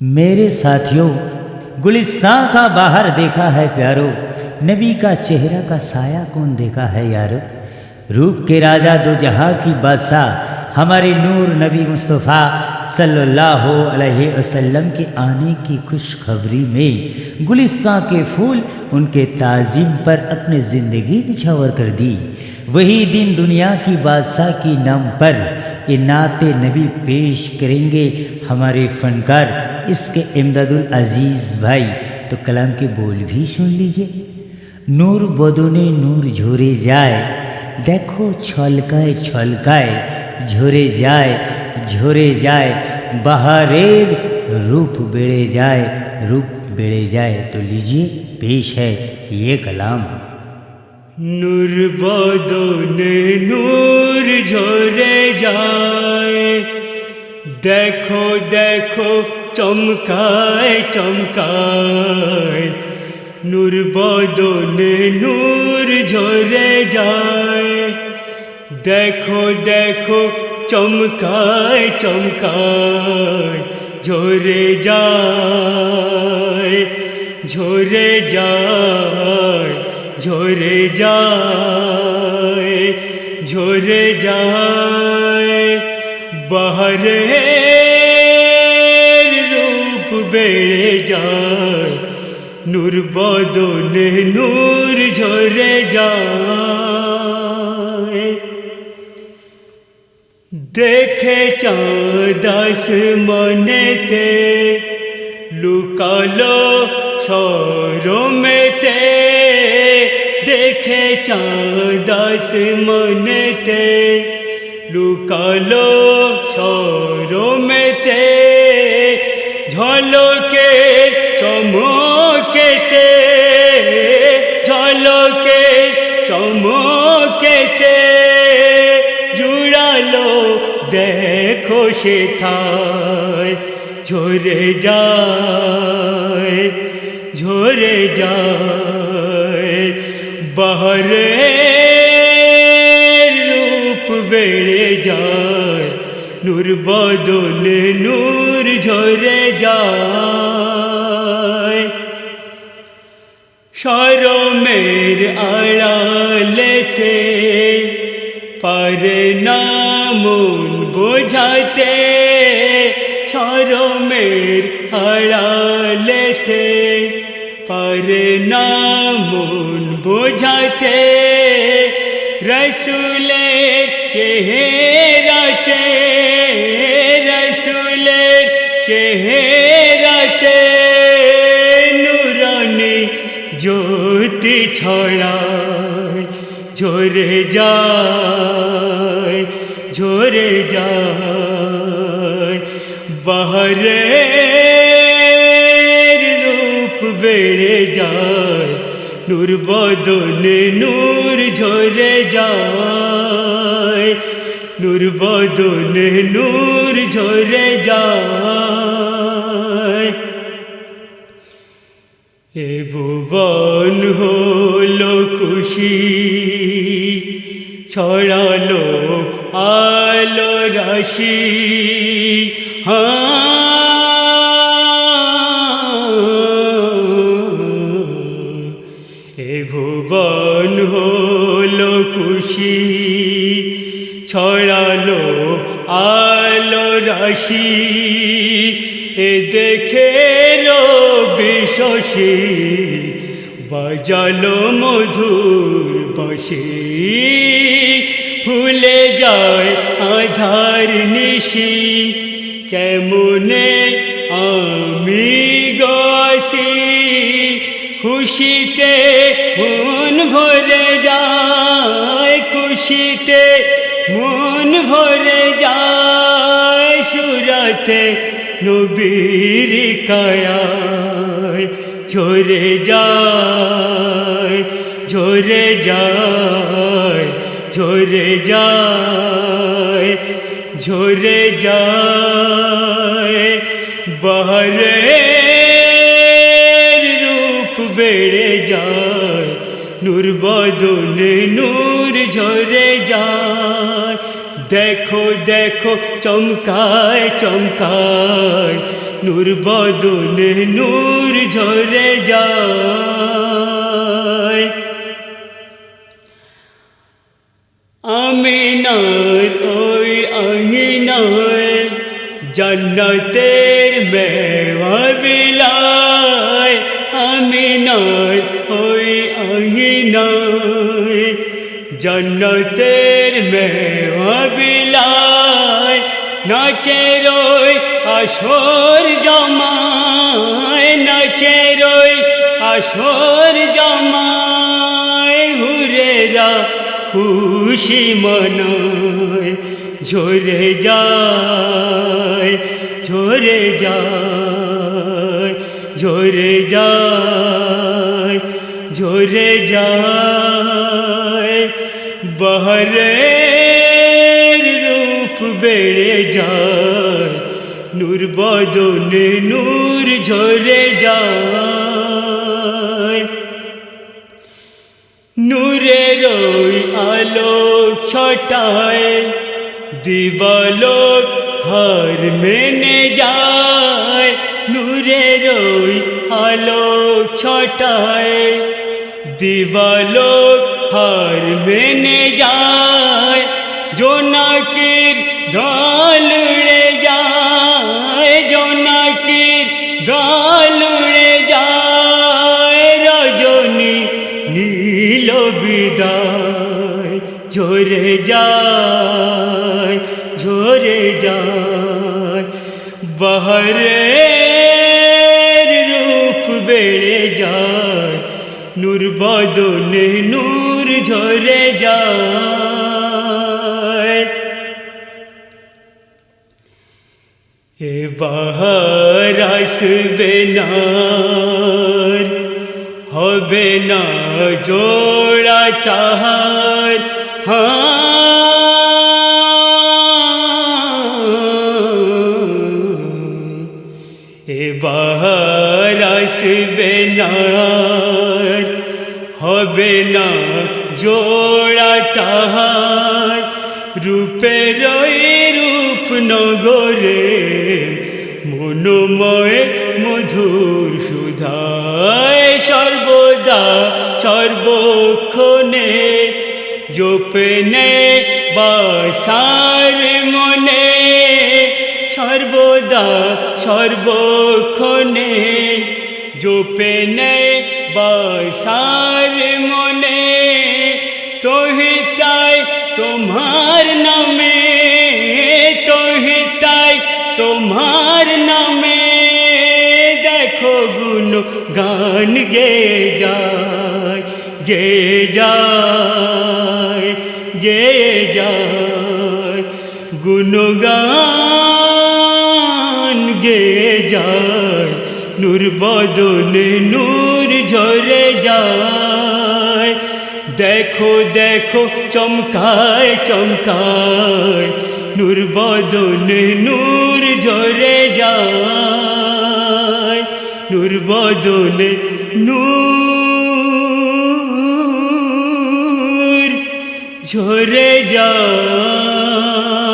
मेरे साथियों, गुलिस्तान का बाहर देखा है प्यारो, नबी का चेहरा का साया कौन देखा है यारो? रूप के राजा दो जहाँ की बादशाह, हमारे नूर नबी मुस्तफ़ा सल्लल्लाहु अलैहि वसल्लम के आने की खुशखबरी में गुलिस्तान के फूल उनके ताज़ीम पर अपनी ज़िंदगी निछावर कर दी। वही दिन दुनिया की बादशाह की नाम पर इनात नबी पेश करेंगे हमारे फनकार इसके इमदादुल अजीज़ भाई तो कलाम के बोल भी सुन लीजिए নূর বদনে নূর ঝরে যায় দেখো ছলকায় ছলকায় ঝরে যায় ঝরে যায় বাহারের रूप बेड़े जाए रूप बेड़े जाए तो लीजिए पेश है ये कलाम নূর বদনে নূর ঝরে যায় দেখো দেখো চমকায় চমকায়। নূর বদনে নূর ঝরে যায়। দেখো দেখো, চমকায় চমকায়, ঝরে যায় ঝরে যায় ঝরে যায় ঝরে যায়। বাহারে বেড়ে যায়। নূর বদনে নূর ঝরে যায়। দেখে চাঁদাস মনেতে, লুকালো সরমেতে। দেখে চাঁদাস মনেতে, লুকালো সরমেতে। চমকেতে, ঝলকে চমকেতে, জুড়ালো দেখো সে থায় ঝরে যায় ঝরে যায়, বাহরে রূপ বেড়ে যায়। নূর বদলে নূর ঝরে যায়। আড়ালেতে পারে না বোঝাতে। সরমের আড়ালেতে পারে না বোঝাতে। রসুলের চেহারাতে জ্যোতি ছড়ায়, ঝরে যায় ঝরে যায়। বাহরে রূপ বেড়ে যায়, নূর বদনে নূর ঝরে যায়। নূর নূর ঝরে যায়। এ ভুবন হলো খুশি, ছড়ালো আলো রাশি। এ ভুবন হলো খুশি, ছড়ালো আলো রাশি। এ দেখে বিশ্বসী বাজালো মধুর বসে ভুলে যায় আধার নিশি, কেমনে আমি গসি খুশিতে মন ভরে যায়, খুশিতে মন ভরে যায়, সুরতে নবীর কায়ায় ঝরে যায় ঝরে যায় ঝরে যায় ঝরে যায়। বাহরে রূপ বেড়ে যায়, নূর বদনে নূর ঝরে যায়। দেখো দেখো, চমকায় চমকায়, নূর বদনে নূর ঝরে যায়। আমিনার ওই আঙিনায় জান্নাতের মেওয়া বিলায়, আমিনার ওই আঙিনায় জান্নাতের ওই আসর জমায় নাচের ওই আসর জমায় হুরেরা খুশি মনায়, ঝরে যায় ঝরে যায় ঝরে যায় ঝরে যায় বহরের রূপ বেড়ে যায়। নূর বদনে নূর ঝরে যায়। নূরের আলোক ছটায় দিবালোক হার মেনে যায়। নূরের আলোক ছটায় দিবালোক হার মেনে যায়। জোনাকির দল উড়ে যায় জোনাকির দল উড়ে যায় রজনী নীল বিদায়। ঝরে যায় ঝরে যায়, বহরের রূপ বেড়ে যায়। নূর বদনে নূর ঝরে যায়। বাহার আসবে না, হবে না জোড়া তাহার। এ বাহার আসবে না, হবে না জোড়া তাহার। রূপের ওই রূপ নগরে মনোময় মধুর সুধায় সর্বদা সর্বক্ষণে জোপনে বাসার মনে সর্বদা সর্বক্ষণে জোপনে বাসার মনে তোহিতাই তোমার নামে গান গে যায় গে যায় গে যায়। গুণগান গে যায়, নূর বদনে নূর ঝরে যায়। দেখো দেখো, চমকায় চমকায়, নূর বদনে নূর ঝরে যায়। নূর বদলে নূর ঝরে যায়